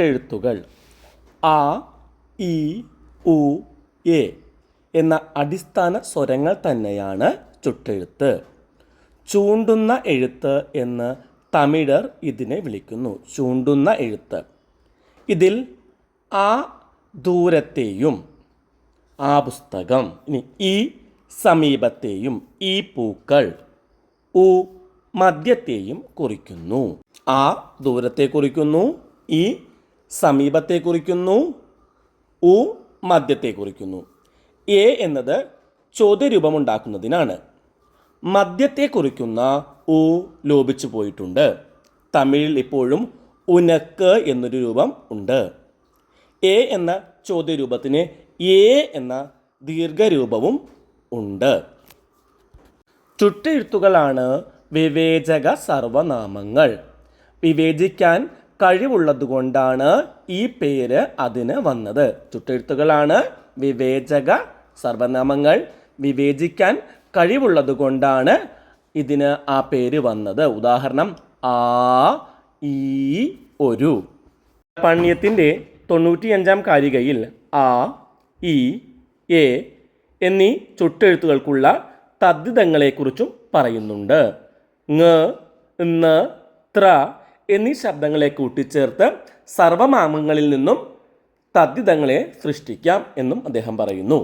ചുട്ടെഴുത്തുകൾ ആ ഇ ഉ എ എന്ന അടിസ്ഥാന സ്വരങ്ങൾ തന്നെയാണ് ചുട്ടെഴുത്ത്. ചൂണ്ടുന്ന എഴുത്ത് എന്ന് തമിഴർ ഇതിനെ വിളിക്കുന്നു. ചൂണ്ടുന്ന എഴുത്ത്. ഇതിൽ ആ ദൂരത്തെയും ആ പുസ്തകം ഇനി ഈ സമീപത്തെയും ഈ പൂക്കൾ ഉ മധ്യത്തെയും കുറിക്കുന്നു. ആ ദൂരത്തെ കുറിക്കുന്നു ഈ സമീപത്തെ കുറിക്കുന്നു ഉ മദ്യത്തെ കുറിക്കുന്നു. എ എന്നത് ചോദ്യരൂപമുണ്ടാക്കുന്നതിനാണ്. മദ്യത്തെ കുറിക്കുന്ന ഉ ലോപിച്ചു പോയിട്ടുണ്ട്. തമിഴിൽ ഇപ്പോഴും ഉനക്ക് എന്നൊരു രൂപം ഉണ്ട്. എ എന്ന ചോദ്യരൂപത്തിന് എ എന്ന ദീർഘരൂപവും ഉണ്ട്. ചുട്ടെഴുത്തുകളാണ് വിവേചക സർവനാമങ്ങൾ. വിവേചിക്കാൻ കഴിവുള്ളതുകൊണ്ടാണ് ഈ പേര് അതിന് വന്നത്. ചുട്ടെഴുത്തുകളാണ് വിവേചക സർവനാമങ്ങൾ. വിവേചിക്കാൻ കഴിവുള്ളതുകൊണ്ടാണ് ഇതിന് ആ പേര് വന്നത്. ഉദാഹരണം ആ ഈ ഒരു. പണ്യത്തിന്റെ തൊണ്ണൂറ്റിയഞ്ചാം കാരികയിൽ ആ ഈ എ എന്നീ ചുട്ടെഴുത്തുകൾക്കുള്ള തദ്ധിതങ്ങളെക്കുറിച്ചും പറയുന്നുണ്ട്. ങ് ത്ര എന്നീ ശബ്ദങ്ങളെ കൂട്ടിച്ചേർത്ത് സർവമാമങ്ങളിൽ നിന്നും തദ്ധിതങ്ങളെ സൃഷ്ടിക്കാം എന്നും അദ്ദേഹം പറയുന്നു.